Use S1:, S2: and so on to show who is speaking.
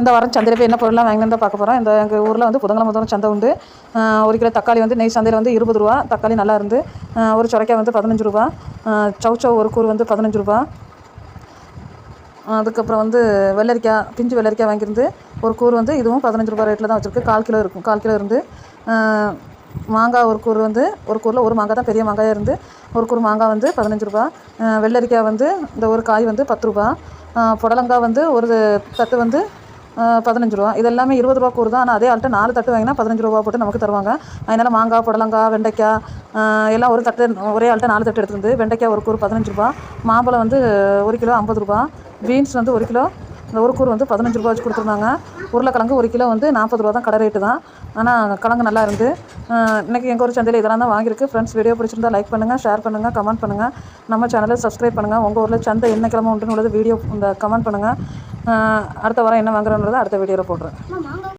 S1: இந்த வாரம் சந்தையில் போய் என்ன பொருள்லாம் வாங்கினு பார்க்க போகிறோம் இந்த எங்கள் ஊரில் வந்து புதங்கலம் முதல்ல சந்தை உண்டு. ஒரு கிலோ தக்காளி வந்து நெய் சந்தையில் வந்து இருபது ரூபா. தக்காளி நல்லா இருந்து ஒரு சுரைக்காய் வந்து பதினஞ்சு ரூபா. சவு சௌ ஒரு கூறு வந்து பதினஞ்சு ரூபா. அதுக்கப்புறம் வந்து வெள்ளரிக்காய் பிஞ்சு வெள்ளரிக்காய் வாங்கியிருந்து ஒரு கூறு வந்து இதுவும் பதினஞ்சு ரூபா ரேட்டில் தான் வச்சுருக்கு. கால் கிலோ இருக்கும் கால் கிலோ இருந்து. மாங்காய் ஒரு கூறு வந்து ஒரு கூரில் ஒரு மாங்காய் தான் பெரிய மாங்காயாக இருந்து ஒரு கூறு மாங்காய் வந்து பதினஞ்சு ரூபா. வெள்ளரிக்காய் வந்து இந்த ஒரு காய் வந்து பத்து ரூபா. புடலங்காய் வந்து ஒரு தட்டு வந்து பதினஞ்சு ரூபா. இது எல்லாமே இருபது ரூபா கூறு தான். ஆனால் அதே ஆள்கிட்ட நாலு தட்டு வாங்கினா பதினஞ்சு ரூபா போட்டு நமக்கு தருவாங்க. அதனால் மாங்காய் புடலங்காய் வெண்டைக்காய் எல்லாம் ஒரு தட்டு ஒரே ஆள்கிட்ட நாலு தட்டு எடுத்துருந்து வெண்டைக்காய் ஒரு கூறு பதினஞ்சு ரூபா. மாம்பழம் வந்து ஒரு கிலோ ஐம்பது ரூபா. பீன்ஸ் வந்து ஒரு கிலோ இந்த ஒரு கூறு வந்து பதினஞ்சு ரூபா வச்சு கொடுத்துருந்தாங்க. உருளைக்கிழங்கு ஒரு கிலோ வந்து நாற்பது ரூபா தான். கடை ரேட்டு தான். ஆனால் கிழங்கு நல்லா இருந்து இன்றைக்கி இன்னைக்கு எங்கள் ஊர் சந்தையில் இதெல்லாம் தான் வாங்கியிருக்கு. ஃப்ரெண்ட்ஸ் வீடியோ பிடிச்சிருந்தா லைக் பண்ணுங்கள் ஷேர் பண்ணுங்கள் கமெண்ட் பண்ணுங்கள் நம்ம சேனலை சப்ஸ்கிரைப் பண்ணுங்கள் உங்கள் ஊரில் சந்தை என்ன கிழமை உண்டுன்னு உள்ளது வீடியோ இந்த கமெண்ட் பண்ணுங்கள் அடுத்த வாரம் என்ன வாங்குறோன்றதை அடுத்த வீடியோவில் போடுறேன்.